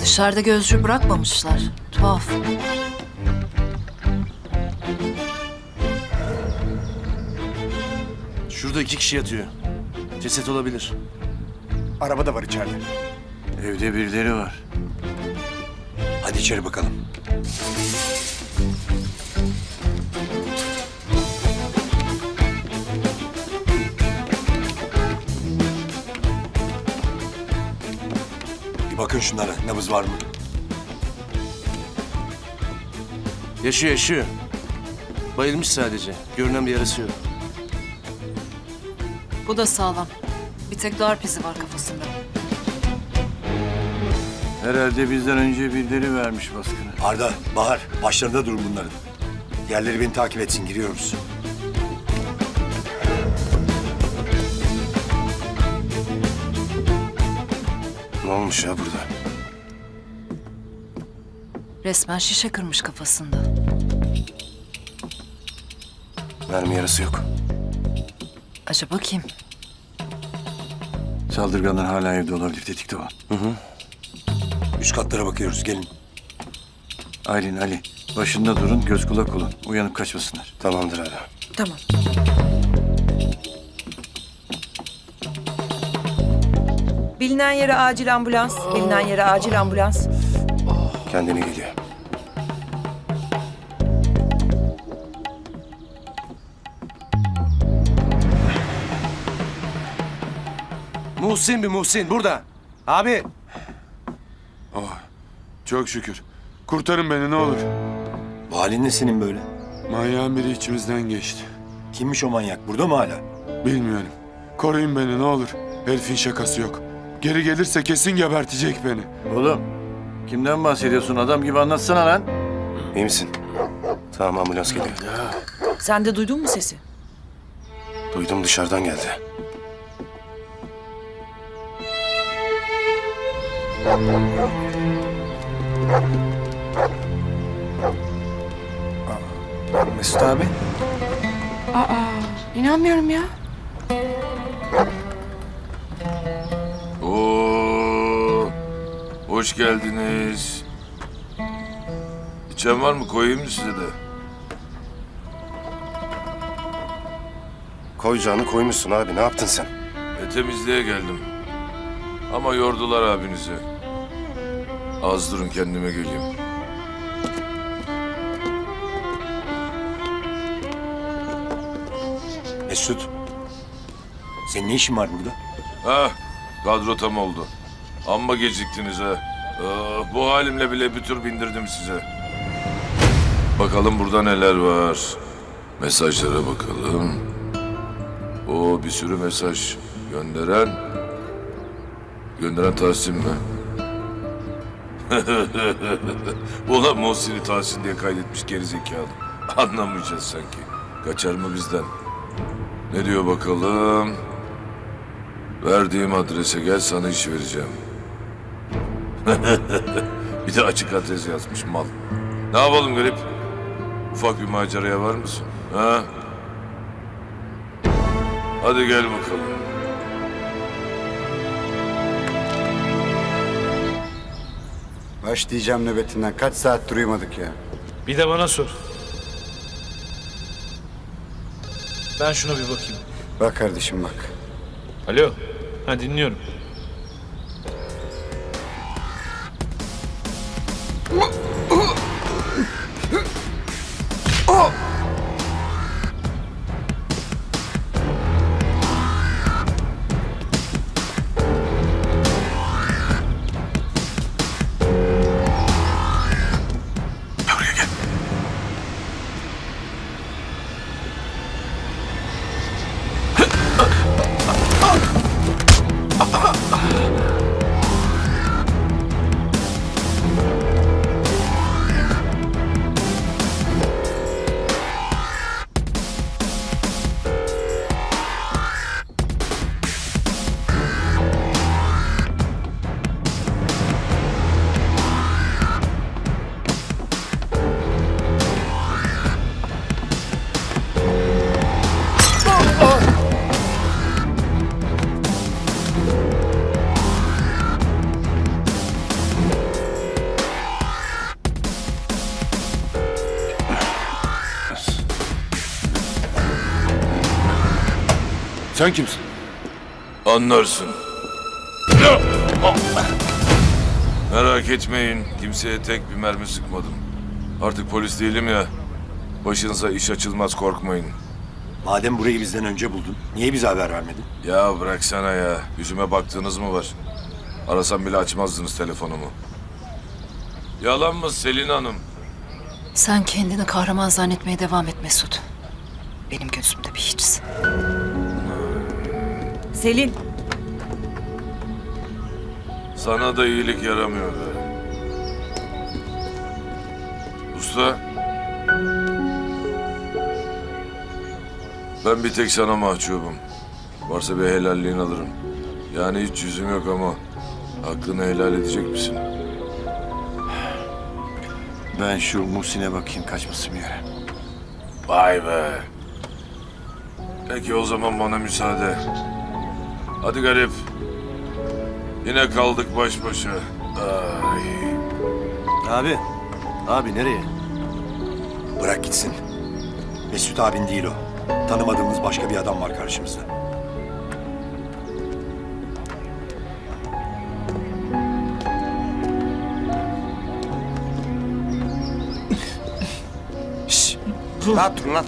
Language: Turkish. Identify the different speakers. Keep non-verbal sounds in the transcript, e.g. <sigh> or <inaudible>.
Speaker 1: Dışarıda gözcü bırakmamışlar. Tuhaf.
Speaker 2: Şurada iki kişi yatıyor. Ceset olabilir.
Speaker 3: Araba da var içeride.
Speaker 4: Evde birileri var.
Speaker 3: Hadi içeri bakalım. Bir bakın şunlara. Nabız var mı?
Speaker 2: Yaşıyor yaşıyor. Bayılmış sadece. Görünen bir yarası yok.
Speaker 1: Bu da sağlam. Bir tek darp izi var kafasında.
Speaker 4: Herhalde bizden önce birileri vermiş baskını.
Speaker 3: Arda, Bahar. Başlarında durun bunların. Yerleri beni takip etsin. Giriyoruz.
Speaker 2: Ne olmuş ya burada?
Speaker 1: Resmen şişe kırmış kafasında.
Speaker 2: Mermi yarası yok.
Speaker 1: Acaba kim?
Speaker 4: Saldırganlar hala evde olabilir tetikte ol.
Speaker 3: Üst katlara bakıyoruz. Gelin.
Speaker 4: Aylin, Ali başında durun göz kulak olun. Uyanıp kaçmasınlar.
Speaker 2: Tamamdır hala.
Speaker 1: Tamam.
Speaker 5: Bilinen yere acil ambulans. Bilinen yere acil ambulans.
Speaker 2: Kendine geliyor. Muhsin bir Muhsin burada. Abi.
Speaker 6: Çok şükür. Kurtarın beni ne olur.
Speaker 3: Bu halin ne senin böyle?
Speaker 6: Manyağın biri içimizden geçti.
Speaker 3: Kimmiş o manyak? Burada mı hala?
Speaker 6: Bilmiyorum. Koruyun beni ne olur. Herifin şakası yok. Geri gelirse kesin gebertecek beni.
Speaker 4: Oğlum kimden bahsediyorsun? Adam gibi anlatsana lan.
Speaker 2: İyi misin? Tamam ambulans geliyor.
Speaker 5: Sen de duydun mu sesi?
Speaker 2: Duydum dışarıdan geldi. Mesut abi.
Speaker 5: İnanmıyorum ya.
Speaker 7: Oo, hoş geldiniz. İçen var mı? Koyayım mı size de?
Speaker 2: Koyacağını koymuşsun abi. Ne yaptın sen?
Speaker 7: E, temizliğe geldim. Ama yordular abinizi. Az durun kendime geleyim.
Speaker 3: Mesut. Senin ne işin var burada?
Speaker 7: Ha, kadro tam oldu. Amma geciktiniz ha. Ah, bu halimle bile bir tur bindirdim size. Bakalım burada neler var. Mesajlara bakalım. O bir sürü mesaj gönderen. Gönderen Tahsin mi? <laughs> Ulan Muhsin'i Tahsin diye kaydetmiş gerizekalı. Anlamayacağız sanki. Kaçar mı bizden? Ne diyor bakalım? Verdiğim adrese gel sana iş vereceğim. <laughs> bir de açık adres yazmış mal. Ne yapalım garip? Ufak bir maceraya var mısın? Ha? Hadi gel bakalım.
Speaker 8: Başlayacağım nöbetinden. Kaç saat uyumadık ya.
Speaker 9: Bir de bana sor. Ben şuna bir bakayım.
Speaker 8: Bak kardeşim bak.
Speaker 9: Alo. Ha dinliyorum.
Speaker 6: Sen kimsin?
Speaker 7: Anlarsın. Merak etmeyin. Kimseye tek bir mermi sıkmadım. Artık polis değilim ya. Başınıza iş açılmaz korkmayın.
Speaker 3: Madem burayı bizden önce buldun, niye bize haber vermedin?
Speaker 7: Ya bıraksana ya. Yüzüme baktığınız mı var? Arasam bile açmazdınız telefonumu. Yalan mı Selin Hanım?
Speaker 1: Sen kendini kahraman zannetmeye devam et Mesut. Benim gözümde bir hiçsin.
Speaker 5: Selin,
Speaker 7: Sana da iyilik yaramıyor be. Usta. Ben bir tek sana mahcubum. Varsa bir helalliğini alırım. Yani hiç yüzüm yok ama hakkını helal edecek misin?
Speaker 4: Ben şu Muhsin'e bakayım kaçmasın bir yere.
Speaker 7: Vay be. Peki o zaman bana müsaade. Hadi garip. Yine kaldık baş başa. Ay.
Speaker 2: Abi. Abi nereye?
Speaker 3: Bırak gitsin. Mesut abin değil o. Tanımadığımız başka bir adam var karşımızda.
Speaker 2: Rahat durun lan.